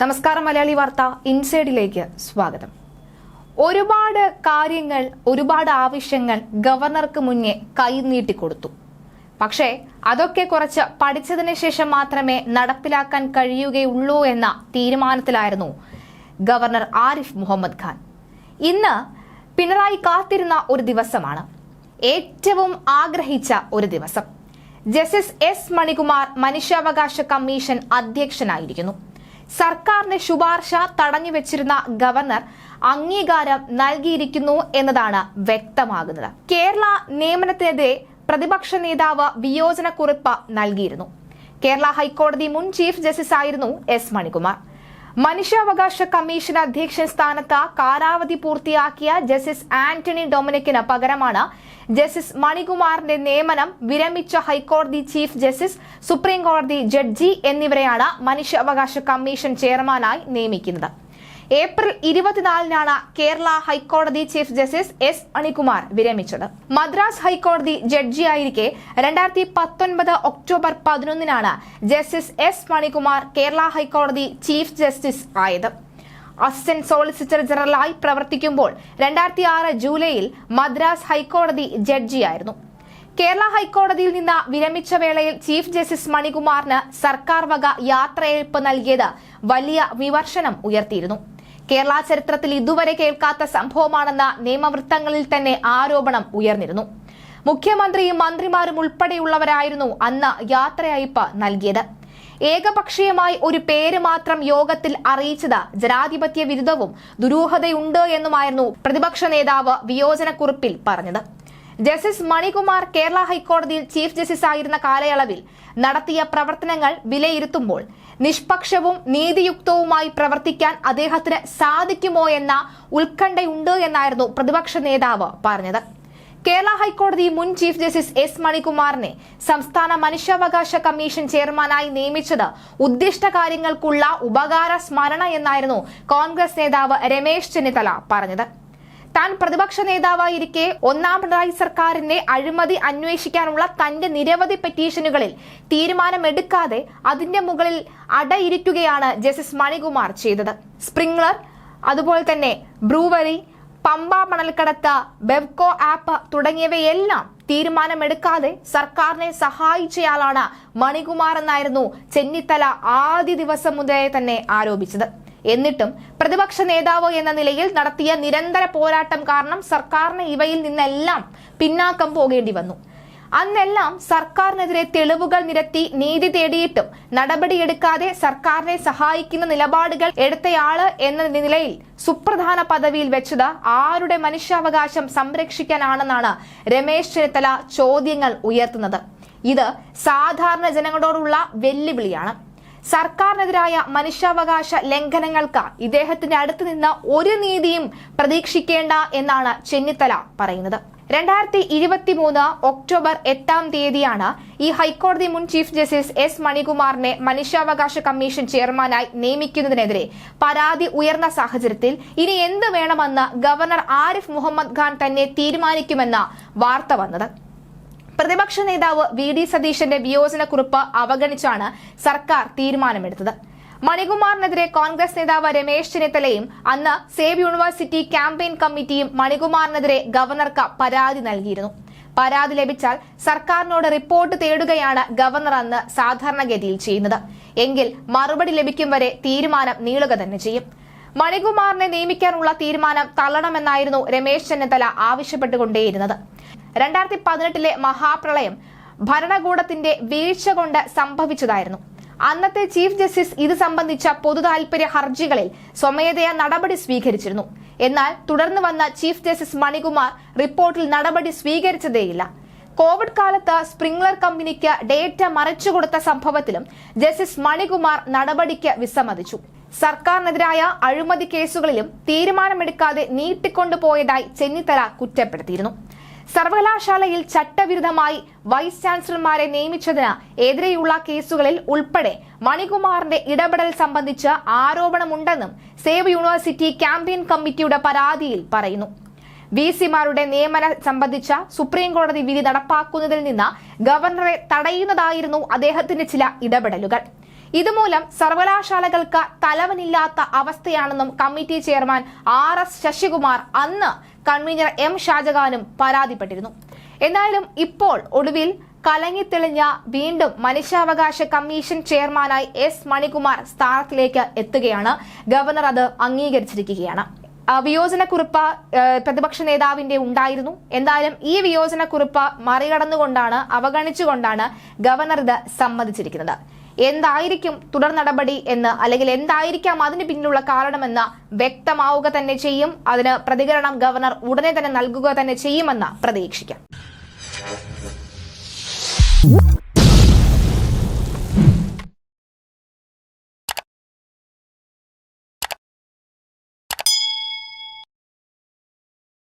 നമസ്കാരം മലയാളി വാർത്ത ഇൻസൈഡിലേക്ക് സ്വാഗതം. ഒരുപാട് കാര്യങ്ങൾ ഒരുപാട് ആവശ്യങ്ങൾ ഗവർണർക്ക് മുന്നേ കൈനീട്ടിക്കൊടുത്തു പക്ഷേ അതൊക്കെ കുറച്ച് പഠിച്ചതിന് ശേഷം മാത്രമേ നടപ്പിലാക്കാൻ കഴിയുകയുള്ളൂ എന്ന തീരുമാനത്തിലായിരുന്നു ഗവർണർ ആരിഫ് മുഹമ്മദ് ഖാൻ. ഇന്ന് പിണറായി കാത്തിരുന്ന ഒരു ദിവസമാണ്. ഏറ്റവും ആഗ്രഹിച്ച ഒരു ദിവസം. ജസ്റ്റിസ് എസ് മണികുമാർ മനുഷ്യാവകാശ കമ്മീഷൻ അധ്യക്ഷനായിരിക്കുന്നു. സർക്കാരിന്റെ ശുപാർശ തടഞ്ഞു വെച്ചിരുന്ന ഗവർണർ അംഗീകാരം നൽകിയിരിക്കുന്നു എന്നതാണ് വ്യക്തമാകുന്നത്. കേരള നിയമനത്തിനെതിരെ പ്രതിപക്ഷ നേതാവ് വിയോജനക്കുറിപ്പ് നൽകിയിരുന്നു. കേരള ഹൈക്കോടതി മുൻ ചീഫ് ജസ്റ്റിസ് ആയിരുന്നു എസ് മണികുമാർ. മനുഷ്യാവകാശ കമ്മീഷൻ അധ്യക്ഷൻ സ്ഥാനത്ത് കാലാവധി പൂർത്തിയാക്കിയ ജസ്റ്റിസ് ആന്റണി ഡൊമിനിക്കിന് പകരമാണ് ജസ്റ്റിസ് മണികുമാറിന്റെ നിയമനം വിരമിച്ച ഹൈക്കോടതി ചീഫ് ജസ്റ്റിസ് സുപ്രീം കോടതി ജഡ്ജി എന്നിവരെയാണ് മനുഷ്യാവകാശ കമ്മീഷൻ ചെയർമാനായി നിയമിക്കുന്നത്. ഏപ്രിൽ ഇരുപത്തിനാലിനാണ് കേരള ഹൈക്കോടതി ചീഫ് ജസ്റ്റിസ് എസ് മണികുമാർ വിരമിച്ചത്. മദ്രാസ് ഹൈക്കോടതി ജഡ്ജിയായിരിക്കെ രണ്ടായിരത്തി പത്തൊൻപത് ഒക്ടോബർ പതിനൊന്നിനാണ് ജസ്റ്റിസ് എസ് മണികുമാർ കേരള ഹൈക്കോടതി ചീഫ് ജസ്റ്റിസ് ആയത്. അസിസ്റ്റന്റ് സോളിസിറ്റർ ജനറലായി പ്രവർത്തിക്കുമ്പോൾ രണ്ടായിരത്തി ആറ് ജൂലൈയിൽ മദ്രാസ് ഹൈക്കോടതി ജഡ്ജിയായിരുന്നു. കേരള ഹൈക്കോടതിയിൽ നിന്ന് വിരമിച്ച വേളയിൽ ചീഫ് ജസ്റ്റിസ് മണികുമാറിന് സർക്കാർ വക യാത്രയയപ്പ് നൽകിയത് വലിയ വിമർശനം ഉയർത്തിയിരുന്നു. കേരള ചരിത്രത്തിൽ ഇതുവരെ കേൾക്കാത്ത സംഭവമാണെന്ന നിയമവൃത്തങ്ങളിൽ തന്നെ ആരോപണം ഉയർന്നിരുന്നു. മുഖ്യമന്ത്രിയും മന്ത്രിമാരും ഉൾപ്പെടെയുള്ളവരായിരുന്നു അന്ന് യാത്രയയപ്പ് നൽകിയത്. ഏകപക്ഷീയമായി ഒരു പേര് മാത്രം യോഗത്തിൽ അറിയിച്ചത് ജനാധിപത്യ വിരുദ്ധവും ദുരൂഹതയുണ്ട് എന്നുമായിരുന്നു പ്രതിപക്ഷ നേതാവ് വിയോജനക്കുറിപ്പിൽ പറഞ്ഞത്. ജസ്റ്റിസ് മണികുമാർ കേരള ഹൈക്കോടതിയിൽ ചീഫ് ജസ്റ്റിസ് ആയിരുന്ന കാലയളവിൽ നടത്തിയ പ്രവർത്തനങ്ങൾ വിലയിരുത്തുമ്പോൾ നിഷ്പക്ഷവും നീതിയുക്തവുമായി പ്രവർത്തിക്കാൻ അദ്ദേഹത്തിന് സാധിക്കുമോ എന്ന ഉത്കണ്ഠയുണ്ട് എന്നായിരുന്നു പ്രതിപക്ഷ നേതാവ് പറഞ്ഞത്. കേരള ഹൈക്കോടതി മുൻ ചീഫ് ജസ്റ്റിസ് എസ് മണികുമാറിനെ സംസ്ഥാന മനുഷ്യാവകാശ കമ്മീഷൻ ചെയർമാനായി നിയമിച്ചത് ഉദ്ദിഷ്ട കാര്യങ്ങൾക്കുള്ള ഉപകാര സ്മരണ എന്നായിരുന്നു കോൺഗ്രസ് നേതാവ് രമേശ് ചെന്നിത്തല പറഞ്ഞത്. താൻ പ്രതിപക്ഷ നേതാവായിരിക്കെ ഒന്നാം പിണറായി സർക്കാരിന്റെ അഴിമതി അന്വേഷിക്കാനുള്ള തന്റെ നിരവധി പെറ്റീഷനുകളിൽ തീരുമാനമെടുക്കാതെ അതിന്റെ മുകളിൽ അടയിരിക്കുകയാണ് ജസ്റ്റിസ് മണികുമാർ ചെയ്തത്. സ്പ്രിംഗ്ലർ അതുപോലെ തന്നെ ബ്രൂവറി പമ്പ മണൽക്കടത്ത് ബെവ്കോ ആപ്പ് തുടങ്ങിയവയെല്ലാം തീരുമാനമെടുക്കാതെ സർക്കാരിനെ സഹായിച്ചയാളാണ് മണികുമാർ എന്നായിരുന്നു ചെന്നിത്തല ആദ്യ ദിവസം മുതലേ തന്നെ ആരോപിച്ചത്. എന്നിട്ടും പ്രതിപക്ഷ നേതാവ് എന്ന നിലയിൽ നടത്തിയ നിരന്തര പോരാട്ടം കാരണം സർക്കാരിന് ഇവയിൽ നിന്നെല്ലാം പിന്നാക്കം പോകേണ്ടി വന്നു. അന്നെല്ലാം സർക്കാരിനെതിരെ തെളിവുകൾ നിരത്തി നീതി തേടിയിട്ടും നടപടിയെടുക്കാതെ സർക്കാരിനെ സഹായിക്കുന്ന നിലപാടുകൾ എടുത്തയാൾ എന്ന നിലയിൽ സുപ്രധാന പദവിയിൽ വെച്ചത് ആരുടെ മനുഷ്യാവകാശം സംരക്ഷിക്കാനാണെന്നാണ് രമേശ് ചെന്നിത്തല ചോദ്യങ്ങൾ ഉയർത്തുന്നത്. ഇത് സാധാരണ ജനങ്ങളോടുള്ള വെല്ലുവിളിയാണ്. സർക്കാരിനെതിരായ മനുഷ്യാവകാശ ലംഘനങ്ങൾക്ക് ഇദ്ദേഹത്തിന്റെ അടുത്ത് നിന്ന് ഒരു നീതിയും പ്രതീക്ഷിക്കേണ്ട എന്നാണ് ചെന്നിത്തല പറയുന്നത്. രണ്ടായിരത്തി ഇരുപത്തി മൂന്ന് ഒക്ടോബർ എട്ടാം തീയതിയാണ് ഈ ഹൈക്കോടതി മുൻ ചീഫ് ജസ്റ്റിസ് എസ് മണികുമാറിനെ മനുഷ്യാവകാശ കമ്മീഷൻ ചെയർമാനായി നിയമിക്കുന്നതിനെതിരെ പരാതി ഉയർന്ന സാഹചര്യത്തിൽ ഇനി എന്ത് വേണമെന്ന് ഗവർണർ ആരിഫ് മുഹമ്മദ് ഖാൻ തന്നെ തീരുമാനിക്കുമെന്ന വാർത്ത വന്നത്. പ്രതിപക്ഷ നേതാവ് വി ഡി സതീശന്റെ വിയോജനക്കുറിപ്പ് അവഗണിച്ചാണ് സർക്കാർ തീരുമാനമെടുത്തത്. മണികുമാറിനെതിരെ കോൺഗ്രസ് നേതാവ് രമേശ് ചെന്നിത്തലയും അന്ന് സേവ് യൂണിവേഴ്സിറ്റി ക്യാമ്പയിൻ കമ്മിറ്റിയും മണികുമാറിനെതിരെ ഗവർണർക്ക് പരാതി നൽകിയിരുന്നു. പരാതി ലഭിച്ചാൽ സർക്കാരിനോട് റിപ്പോർട്ട് തേടുകയാണ് ഗവർണർ അന്ന് സാധാരണഗതിയിൽ ചെയ്യുന്നത്. എങ്കിൽ മറുപടി ലഭിക്കും വരെ തീരുമാനം നീളുക തന്നെ ചെയ്യും. മണികുമാറിനെ നിയമിക്കാനുള്ള തീരുമാനം തള്ളണമെന്നായിരുന്നു രമേശ് ചെന്നിത്തല ആവശ്യപ്പെട്ടുകൊണ്ടേയിരുന്നത്. രണ്ടായിരത്തി പതിനെട്ടിലെ മഹാപ്രളയം ഭരണകൂടത്തിന്റെ വീഴ്ച കൊണ്ട് സംഭവിച്ചതായിരുന്നു. അന്നത്തെ ചീഫ് ജസ്റ്റിസ് ഇത് സംബന്ധിച്ച പൊതു പൊതുതാൽപര്യ ഹർജികളിൽ സ്വമേധയാ നടപടി സ്വീകരിച്ചിരുന്നു. എന്നാൽ തുടർന്ന് വന്ന ചീഫ് ജസ്റ്റിസ് മണികുമാർ റിപ്പോർട്ടിൽ നടപടി സ്വീകരിച്ചതേയില്ല. കോവിഡ് കാലത്ത് സ്പ്രിംഗ്ലർ കമ്പനിക്ക് ഡേറ്റ മറച്ചുകൊടുത്ത സംഭവത്തിലും ജസ്റ്റിസ് മണികുമാർ നടപടിക്ക് വിസമ്മതിച്ചു. സർക്കാരിനെതിരായ അഴിമതി കേസുകളിലും തീരുമാനമെടുക്കാതെ നീട്ടിക്കൊണ്ടുപോയതായി ചെന്നിത്തല കുറ്റപ്പെടുത്തിയിരുന്നു. സർവകലാശാലയിൽ ചട്ടവിരുദ്ധമായി വൈസ് ചാൻസലർമാരെ നിയമിച്ചതിന് എതിരെയുള്ള കേസുകളിൽ ഉൾപ്പെടെ മണികുമാറിന്റെ ഇടപെടൽ സംബന്ധിച്ച് ആരോപണമുണ്ടെന്നും സേവ് യൂണിവേഴ്സിറ്റി ക്യാമ്പയിൻ കമ്മിറ്റിയുടെ പരാതിയിൽ പറയുന്നു. വി സിമാരുടെ നിയമനം സംബന്ധിച്ച സുപ്രീം കോടതി വിധി നടപ്പാക്കുന്നതിൽ നിന്ന് ഗവർണറെ തടയുന്നതായിരുന്നു അദ്ദേഹത്തിന്റെ ചില ഇടപെടലുകൾ. ഇതുമൂലം സർവകലാശാലകൾക്ക് തലവനില്ലാത്ത അവസ്ഥയാണെന്നും committee chairman R S Sasikumar അന്ന് കൺവീനർ എം ഷാജഹാനും പരാതിപ്പെട്ടിരുന്നു. എന്തായാലും ഇപ്പോൾ ഒടുവിൽ കലങ്ങിത്തെളിഞ്ഞ വീണ്ടും മനുഷ്യാവകാശ കമ്മീഷൻ ചെയർമാനായി എസ് മണികുമാർ സ്ഥാനത്തിലേക്ക് എത്തുകയാണ്. ഗവർണർ അത് അംഗീകരിച്ചിരിക്കുകയാണ്. വിയോജനക്കുറിപ്പ് പ്രതിപക്ഷ നേതാവിന്റെ ഉണ്ടായിരുന്നു. എന്തായാലും ഈ വിയോജനക്കുറിപ്പ് മറികടന്നുകൊണ്ടാണ് അവഗണിച്ചുകൊണ്ടാണ് ഗവർണർ ഇത് സമ്മതിച്ചിരിക്കുന്നത്. എന്തായിരിക്കും തുടർ നടപടി എന്ന് അല്ലെങ്കിൽ എന്തായിരിക്കാം അതിന് പിന്നിലുള്ള കാരണമെന്ന് വ്യക്തമാവുക തന്നെ ചെയ്യും. അതിന് പ്രതികരണം ഗവർണർ ഉടനെ തന്നെ നൽകുക തന്നെ ചെയ്യുമെന്ന് പ്രതീക്ഷിക്കാം.